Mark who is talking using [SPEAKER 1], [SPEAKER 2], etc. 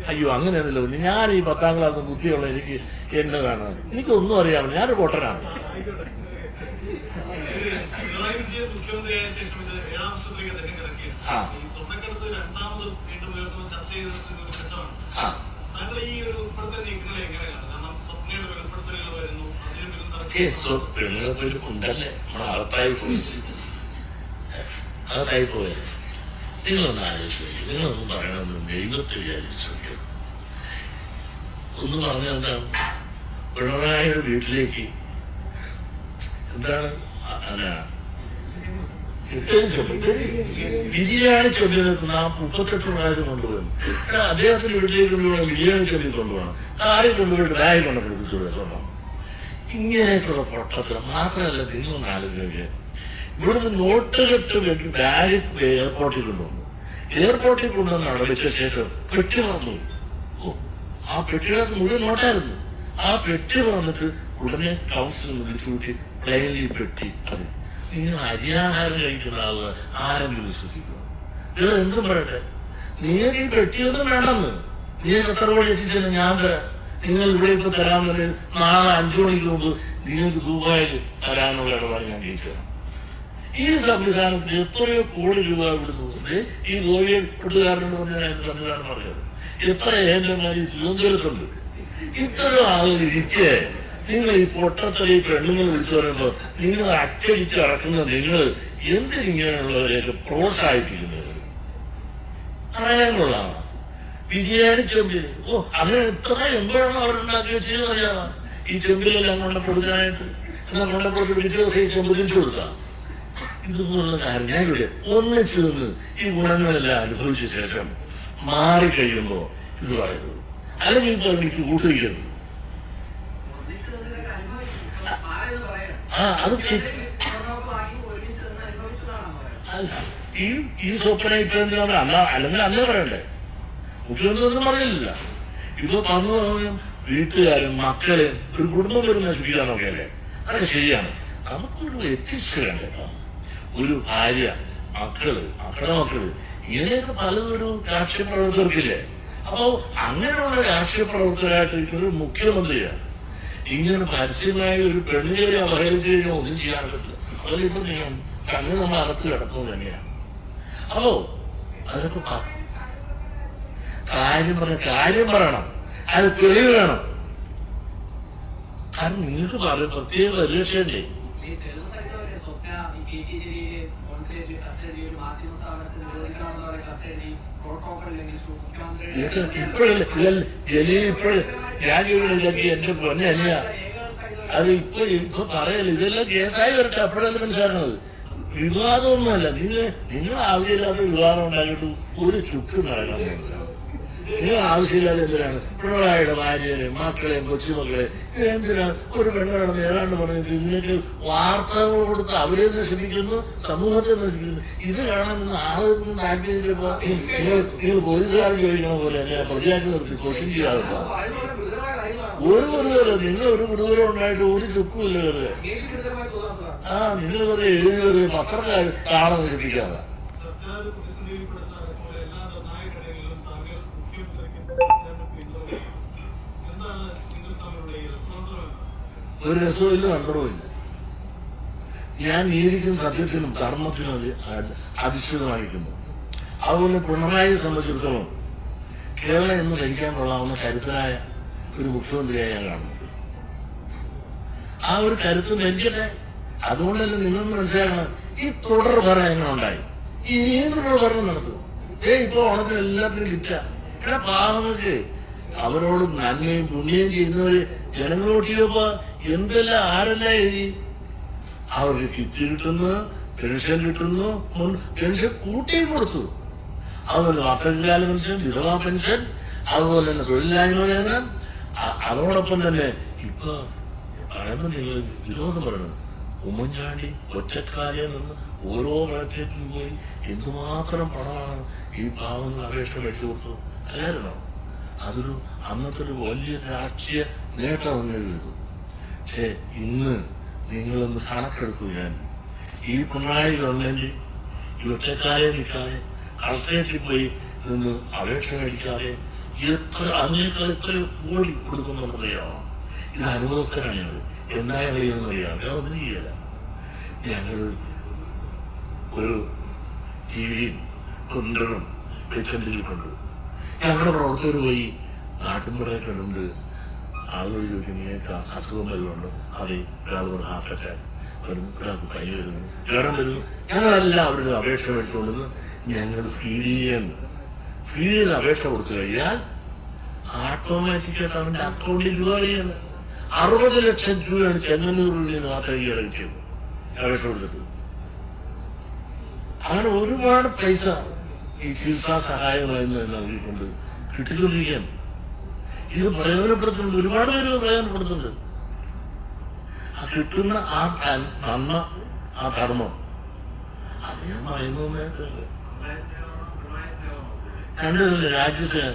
[SPEAKER 1] അയ്യോ അങ്ങനെയല്ലല്ലോ ഞാൻ ഈ പത്താം ക്ലാസ് ബുദ്ധിയുള്ള എനിക്ക് എന്നതാണ്. എനിക്കൊന്നും അറിയാമല്ലോ ഞാനൊരു പൊട്ടനാണ് ആ. ഉണ്ടല്ലേ? നമ്മളെ അകത്തായി പോയി. അകത്തായി പോയത് നിങ്ങളൊന്ന് ആലോചിച്ചു നിങ്ങളൊന്നും പറയണമെന്ന് ദൈവത്തെ വിചാരിച്ച് ശ്രമിക്കണം. ഒന്ന് പറഞ്ഞ എന്താണ്? പിണറായിയുടെ വീട്ടിലേക്ക് എന്താണ്? അല്ല. ബിരിയാണി ചൊല്ലി നിൽക്കുന്ന ആ മുപ്പത്തെട്ട് പ്രായം കൊണ്ടുപോകും. അദ്ദേഹത്തിന്റെ വീട്ടിലേക്ക് കൊണ്ടുപോകണം ബിരിയാണി ചൊല്ലി കൊണ്ടുപോകണം. കാറിൽ കൊണ്ടുപോയിട്ട് ബാഗ് കൊണ്ട് പിടിപ്പിച്ചു ഇങ്ങനെയൊക്കെയുള്ള പൊട്ടത്തിൽ മാത്രമല്ല നിങ്ങളൊന്ന് ആലോചിക്കുക ഇവിടുന്ന് നോട്ട് കെട്ട് കെട്ടി ബാഗ് എയർപോർട്ടിൽ കൊണ്ടുവന്നു. എയർപോർട്ടിൽ കൊണ്ടുവന്ന് അടവിച്ച ശേഷം പെട്ടി മറന്നു. ആ പെട്ടിയുടെ മുഴുവൻ നോട്ടായിരുന്നു. ആ പെട്ടി വന്നിട്ട് ഉടനെ കൗൺസിൽ വിളിച്ചു കൂട്ടി പ്ലെയിനിൽ പെട്ടി അത്. നിങ്ങൾ അരിയാഹാരം കഴിക്കുന്ന ആൾ ആരെങ്കിലും വിശ്വസിക്കുക ഇത് എന്തും പറയട്ടെ. നീ ഈ പെട്ടിയൊന്നും വേണ്ടെന്ന്. നീ എത്ര കോടി എത്തിച്ചെന്ന് ഞാൻ തരാം. നിങ്ങൾ ഇവിടെ ഇപ്പൊ തരാമെന്ന് നാളെ അഞ്ചു മണിക്ക് മുമ്പ് നിങ്ങൾക്ക് ദുബായിൽ തരാനുള്ള ഇടപാട് ഞാൻ ജയിച്ചു തരാം ഈ സംവിധാനത്തിന് എത്രയോ കോടി രൂപ ഇവിടുന്ന് ഈ ഗോവിയൻ പറഞ്ഞാൽ എന്റെ സംവിധാനം പറയുന്നത് എത്ര ഏജന്മാർ ഈ തിരുവനന്തപുരത്തുണ്ട്. ഇത്തരം ആളുകൾ നിങ്ങൾ ഈ പൊട്ടത്തല പെണ്ണുങ്ങൾ വിളിച്ചു പറയുമ്പോൾ നിങ്ങൾ അച്ചടിച്ച് ഇറക്കുന്ന നിങ്ങൾ എന്തിനിങ്ങനെയുള്ളവരെയൊക്കെ പ്രോത്സാഹിപ്പിക്കുന്നത്? അറിയാനുള്ളതാണ് ബിരിയാണി ചെമ്പിൽ ഓ അങ്ങനെ എത്ര എമ്പോഴാണ് അവരുണ്ടാക്കി അറിയാമോ? ഈ ചെമ്പിലെല്ലാം കൊണ്ടപ്പെടുക്കാനായിട്ട് എന്നാൽ കൊണ്ടപ്പുറത്ത് പിറ്റേ ദിവസം ഈ ചെമ്പ് തിരിച്ചു കൊടുക്കാം. ഇതുപോലുള്ള കാര്യങ്ങളിലൂടെ ഒന്നിച്ചു നിന്ന് ഈ ഗുണങ്ങളെല്ലാം അനുഭവിച്ച ശേഷം മാറിക്കഴിയുമ്പോ ഇത് പറയുന്നത് അല്ലെങ്കിൽ ഇപ്പൊ എനിക്ക് കൂട്ടുവയ്ക്കുന്നത് ആ അത് ഈ ഈ സ്വപ്ന ഇപ്പൊ അല്ല അല്ല അല്ലെങ്കിൽ അന്നേ പറയണ്ടേ? മുഖ്യമന്ത്രി പറയുന്നില്ല ഇപ്പൊ തന്നു വീട്ടുകാരും മക്കളെയും ഒരു കുടുംബം വരുന്ന നശിപ്പിക്കാനൊക്കെ അല്ലേ അതൊക്കെ ശരിയാണ്. നമുക്കൊരു എത്തിച്ചു വേണ്ടേ ഒരു ഭാര്യ മക്കൾ മക്കളെ മക്കൾ. ഇങ്ങനെയൊക്കെ പലതൊരു രാഷ്ട്രീയ പ്രവർത്തകർക്കില്ലേ അപ്പോ അങ്ങനെയുള്ള രാഷ്ട്രീയ പ്രവർത്തകരായിട്ട് ഒരു മുഖ്യമന്ത്രിയാണ്. ഇങ്ങനെ പരസ്യമായി ഒരു പെണ്ണുകേറി അവഹേളിച്ചു കഴിഞ്ഞാൽ ഒന്നും ചെയ്യാൻ പറ്റില്ല. അതിലിപ്പോ ഞാൻ കണ്ണ് നമ്മൾ അകത്ത് കിടക്കുന്നത് തന്നെയാണ്. അപ്പോ അതൊക്കെ കാര്യം പറഞ്ഞ കാര്യം പറയണം. അത് തെളിവ് വേണം. കാരണം നിങ്ങൾക്ക് പറയും പ്രത്യേക പരിരക്ഷയുണ്ടേ
[SPEAKER 2] Swapna P T Jaleel consulate കത്തെഴുതി ഒരു മാധ്യമ സ്ഥാപനത്തിന് നിരോധിക്കണമെന്ന് പറഞ്ഞ കത്തെഴുതി പ്രോട്ടോകോൾ ലംഘിച്ചു മുഖ്യമന്ത്രി
[SPEAKER 1] എന്റെ പൊന്നെ അനിയ അത് ഇപ്പൊ ഇപ്പൊ പറയല്ല ഇതെല്ലാം കേസായി വരട്ടെ അപ്പോഴല്ലേ മനസ്സിലാക്കുന്നത് വിവാദമൊന്നുമല്ല നിങ്ങൾ നിങ്ങൾ ആവശ്യമില്ലാത്ത വിവാദം ഉണ്ടാക്കിയിട്ട് ഒരു ചുക്ക് നടക്കാൻ പോകുന്നില്ല നിങ്ങൾ ആവശ്യമില്ലാതെ എന്തിനാണ്? പിണറായിയുടെ ഭാര്യയെ മക്കളെയും കൊച്ചുമക്കളെ എന്തിനാണ് ഒരു പെണ്ണ് ഏതാണ്ട് പറഞ്ഞത് നിങ്ങൾക്ക് വാർത്തകൾ കൊടുത്ത് അവരെ നശിപ്പിക്കുന്നു? സമൂഹത്തെ നശിപ്പിക്കുന്നു? ഇത് കാണാൻ നിന്ന് ആളുകൾക്ക് താല്പര്യത്തിലിപ്പോ നിങ്ങൾ നിങ്ങൾ പോലീസുകാരൻ ചോദിക്കുന്ന പോലെ എന്നെ പ്രതിയാക്കി നിർത്തി ക്വസ്റ്റ്യൻ ചെയ്യാറുണ്ടോ? ഒരു ഗുരുതര നിങ്ങൾ ഒരു ഗുരുതരം ഉണ്ടായിട്ട് ഒരു ചുക്കുമില്ല വെറുതെ. ആ നിങ്ങൾ വെറുതെ എഴുതി വെറുതെ പത്രക്കാർ കാണാൻ നശിപ്പിക്കാതെ. ഒരു രസവുമില്ല തന്ത്രവുമില്ല ഞാൻ നീതിക്കും സത്യത്തിനും അധ- അധിഷ്ഠിതമായിരിക്കുന്നു. അതുപോലെ പിണറായിയെ സംബന്ധിച്ചിടത്തോളം കേരളം എന്ന് ഭരിക്കാൻ കൊള്ളാവുന്ന കരുത്തനായ ഒരു മുഖ്യമന്ത്രിയായി ഞാൻ കാണുന്നു. ആ ഒരു കരുത്ത് ഭരിക്കട്ടെ. അതുകൊണ്ടല്ലേ നിങ്ങൾ മനസ്സിലാക്കണം ഈ തുടർ ഭരണം എങ്ങനെ ഉണ്ടായി ഇനിയും തുടർ ഭരണം നടത്തും? ഏ ഇപ്പൊ ഓണത്തിന് എല്ലാത്തിനും കിട്ട എടാ പാവങ്ങൾക്ക് അവരോട് നന്മയും പുണ്യം ചെയ്യുന്നവര് ജനങ്ങളോട്ടിയപ്പോ എന്തെല്ലാം ആരെല്ലാം എഴുതി? അവർക്ക് കിറ്റ് കിട്ടുന്നു പെൻഷൻ കിട്ടുന്നു പെൻഷൻ കൂട്ടിയും കൊടുത്തു. അതുപോലെ വാർത്തകാല പെൻഷൻ വിധവാ പെൻഷൻ അതുപോലെ തന്നെ തൊഴിലില്ലായ്മ വേതനം. അ- അതോടൊപ്പം തന്നെ ഇപ്പൊ പറയുമ്പോ നിങ്ങൾ വിരോധം പറയണം. ഉമ്മൻചാണ്ടി ഒറ്റക്കാലിൽ നിന്ന് ഓരോ കളക്ടറേറ്റിലും പോയി എന്തുമാത്രം പണമാണ് ഈ പാവങ്ങൾ അപേക്ഷ വെച്ചു കൊടുത്തത്? അല്ലായിരുന്നോ? അതൊരു അന്നത്തെ ഒരു വലിയ രാഷ്ട്രീയ നേട്ടം വന്നിരുന്നു പക്ഷേ ഇന്ന് നിങ്ങളൊന്ന് കണക്കെടുത്തു ഞാൻ. ഈ പിണറായി ഗവൺമെന്റ് ഈ ഒറ്റക്കാലെ നിൽക്കാതെ കളക്ടറേറ്റിൽ പോയി നിന്ന് അപേക്ഷ മേടിക്കാതെ എത്ര അതിനേക്കാൾ എത്ര കോടി കൊടുക്കുന്നുണ്ടല്ലോ ഇത് അനുഭവസ്ഥരാണ് ഞങ്ങൾ എന്താ ഞങ്ങൾ ചെയ്യുന്നത് അറിയാം? ഞാൻ ഒന്നും ചെയ്യല ഞങ്ങൾ ഒരു ടി വിയും കൊണ്ടറും വെച്ചോണ്ടിരിക്കുന്നുണ്ട് ഞങ്ങളുടെ പ്രവർത്തകർ പോയി നാട്ടിൻപുറയൊക്കെ ഉണ്ട് ആളുകൾ ചോദിക്കും നിങ്ങൾക്ക് അസുഖം വരുന്നുണ്ട്. അതെ ഒരാൾക്ക് ഹാർട്ട് അറ്റാക്ക് വരുന്നു ഒരാൾക്ക് പനി വരുന്നു. ജ്വരം വരുന്നു. ഞങ്ങളെല്ലാം അവരുടെ അപേക്ഷ മേടിച്ചുകൊണ്ടെന്ന് ഞങ്ങൾ ഫീൽ ചെയ്യുന്നു. ഫീൽ ചെയ്ത് അപേക്ഷ കൊടുത്തു കഴിഞ്ഞാൽ ആട്ടോമാറ്റിക്കായിട്ട് അവന്റെ അക്കൗണ്ടിൽ രൂപ വരികയാണ് അറുപത് ലക്ഷം രൂപയാണ് ചെങ്ങന്നൂരിൽ നിന്ന് ആ ഈ കിട്ടിയത് അപേക്ഷ കൊടുത്തിട്ട് അങ്ങനെ ഒരുപാട് പൈസ ഈ ചികിത്സാ സഹായങ്ങളെന്ന് നൽകിക്കൊണ്ട് കിട്ടിക്കൊണ്ടിരിക്കുകയാണ്. ഇത് പ്രയോജനപ്പെടുത്തുന്നുണ്ട്. ഒരുപാട് പേര് പ്രയോജനപ്പെടുത്തുന്നുണ്ട്. ആ കിട്ടുന്ന ആ നന്മ ആ ധർമ്മം. അത് പറയുന്നു രണ്ടു രാജ്യസേന